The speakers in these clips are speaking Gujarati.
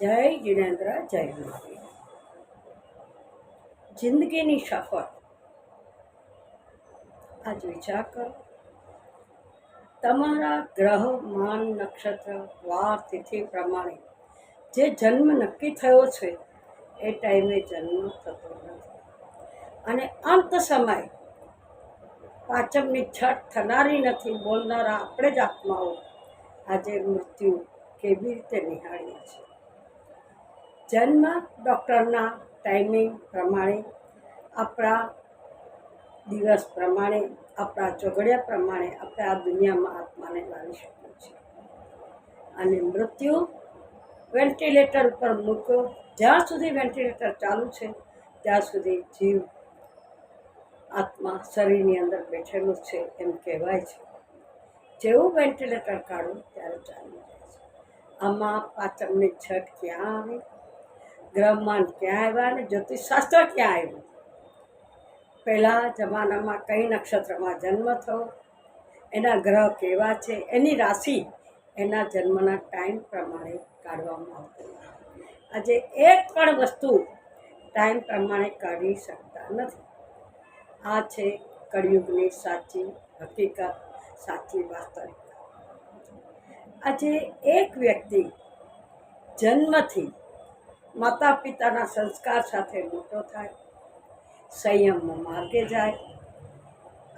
જય જીનેન્દ્ર જય મહાવીર જિંદગીની સફર આજ વિચાર કરો. તમારા ગ્રહ, માન, નક્ષત્ર, વાર, તિથિ પ્રમાણે જે જન્મ નક્કી થયો છે, એ ટાઈમે જન્મ થતો નથી. અને અંત સમય પાચમની છઠ થનારી નથી બોલનારા આપણે જ આત્માઓ આજે મૃત્યુ કેવી રીતે નિહાળીએ છીએ? જન્મ ડૉક્ટરના ટાઈમિંગ પ્રમાણે, આપણા દિવસ પ્રમાણે, આપણા ચોઘડિયા પ્રમાણે, આપણે આ દુનિયામાં આત્માને લાવી શકીએ છીએ. અને મૃત્યુ વેન્ટિલેટર ઉપર મૂકો જ્યાં સુધી વેન્ટિલેટર ચાલુ છે, ત્યાં સુધી જીવ આત્મા શરીરની અંદર બેઠેલું છે એમ કહેવાય છે. જેવું વેન્ટિલેટર કાઢું, ત્યારે ચાલુ જાય છે. આમાં પાચકની છઠ ક્યાં આવી? ગ્રહમાન ક્યાં આવ્યા અને જ્યોતિષશાસ્ત્ર ક્યાં આવ્યું? પહેલાં જમાનામાં કઈ નક્ષત્રમાં જન્મ થયો? એના ગ્રહ કેવા છે? એની રાશિ એના જન્મના ટાઈમ પ્રમાણે કાઢવામાં આવતી આજે એક પણ વસ્તુ ટાઈમ પ્રમાણે કાઢી શકતા નથી. આ છે કળિયુગની સાચી હકીકત, સાચી વાસ્તવિકતા. આજે એક વ્યક્તિ જન્મથી માતા પિતાના સંસ્કાર સાથે મોટો થાય સંયમ માર્ગે જાય.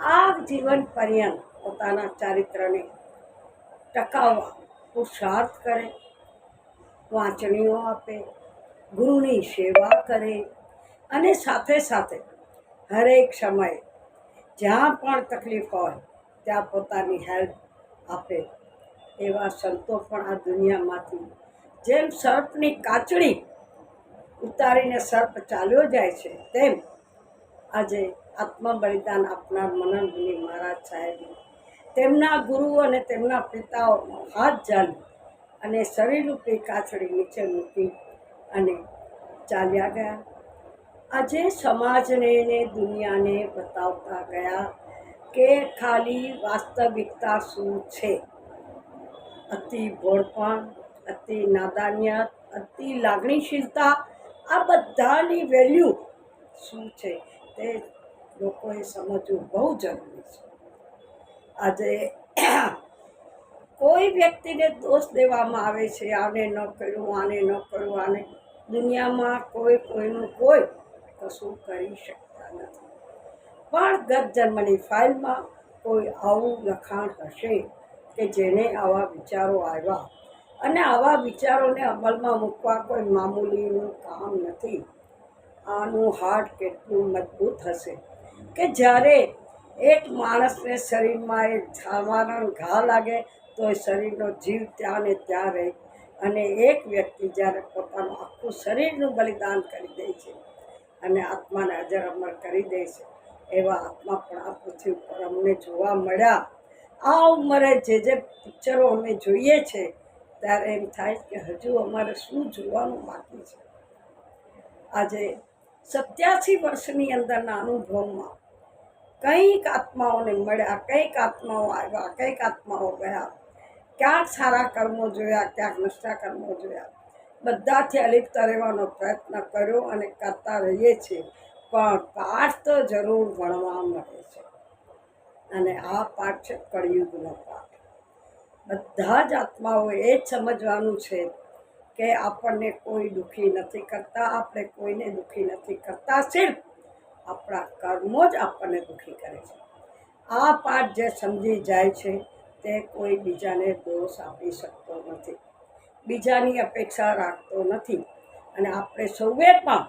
આ જીવન પર્યંત પોતાના ચારિત્રને ટકાવવા પુરુષાર્થ કરે, વાંચણીઓ આપે, ગુરુની સેવા કરે અને સાથે સાથે હરેક સમયે જ્યાં પણ તકલીફ હોય ત્યાં પોતાની હેલ્પ આપે. એવા સંતો પણ આ દુનિયામાંથી જેમ સર્પની કાચડી ઉતારીને સર્પ ચાલ્યો જાય છે. તેમ આજે આત્મ બલિદાન આપનાર મનન મહારાજ સાહેબ તેમના ગુરુ અને તેમના પિતાઓનો હાથ જાલી અને શરીરરૂપી કાછડી નીચે મૂકી અને ચાલ્યા ગયા. આજે સમાજને ને દુનિયાને બતાવતા ગયા કે ખાલી વાસ્તવિકતા શું છે? અતિ ભોળપણ, અતિ નાદાનિયત અતિ લાગણીશીલતા આ બધાની વેલ્યુ શું છે તે લોકોએ સમજવું બહુ જરૂરી છે. આજે કોઈ વ્યક્તિને દોષ દેવામાં આવે છે, આને ન કર્યું આને ન કર્યું આને દુનિયામાં કોઈ કોઈનું કોઈ કશું કરી શકતા નથી. પણ ગત જન્મની ફાઇલમાં કોઈ આવું લખાણ હશે કે જેને આવા વિચારો આવ્યા અને આવા વિચારોને અમલમાં મૂકવા કોઈ મામૂલીનું કામ નથી. આનું હાર્ટ કેટલું મજબૂત હશે કે જ્યારે એક માણસને શરીરમાં એ ઝાવાનો ઘા લાગે, તો એ શરીરનો જીવ ત્યાં ને ત્યાં રહે અને એક વ્યક્તિ જ્યારે પોતાનું આખું શરીરનું બલિદાન કરી દે છે અને આત્માને અજર અમર કરી દે છે, એવા આત્મા પણ આ પૃથ્વી ઉપર અમને જોવા મળ્યા. આ ઉંમરે જે જે પિક્ચરો અમે જોઈએ છે ત્યારે એમ થાય કે હજુ અમારે શું જોવાનું બાકી છે. આજે સત્યાસી વર્ષની અંદરના અનુભવમાં કંઈક આત્માઓને મળ્યા, કંઈક આત્માઓ આવ્યા, કંઈક આત્માઓ ગયા. ક્યાંક સારા કર્મો જોયા, ક્યાંક નષ્ટા કર્મો જોયા. બધાથી અલિપ્ત રહેવાનો પ્રયત્ન કર્યો અને કરતા રહીએ છીએ, પણ પાઠ તો જરૂર ભણવા મળે છે. અને આ પાઠ છે કળિયુગનો પાઠ. બધા જ આત્માઓ એ જ સમજવાનું છે કે આપણને કોઈ દુઃખી નથી કરતા, આપણે કોઈને દુઃખી નથી કરતા, સિર્ફ આપણા કર્મો જ આપણને દુઃખી કરે છે. આ પાઠ જે સમજી જાય છે તે કોઈ બીજાને દોષ આપી શકતો નથી, બીજાની અપેક્ષા રાખતો નથી અને આપણે સૌએ પણ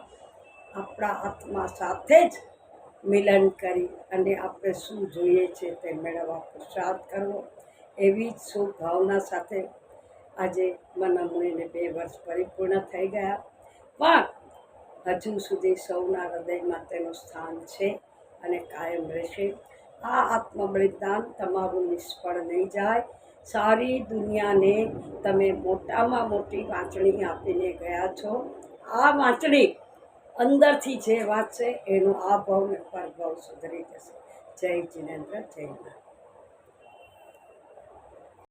આપણા આત્મા સાથે જ મિલન કરી અને આપણે શું જોઈએ છે તે મેળવવા પુરુષાર્થ કરવો. એવી જ શુભ ભાવના સાથે આજે મનામણીને બે વર્ષ પરિપૂર્ણ થઈ ગયા. પણ હજુ સુધી સૌના હૃદયમાં તેનું સ્થાન છે અને કાયમ રહેશે. આ આત્મબલિદાન તમારું નિષ્ફળ નહીં જાય. સારી દુનિયાને તમે મોટામાં મોટી વાંચણી આપીને ગયા છો. આ વાંચણી અંદરથી જે છે, એનો આ ભાવ ને પરભાવ સુધરી જશે. જય જિનેન્દ્ર, જય નાથ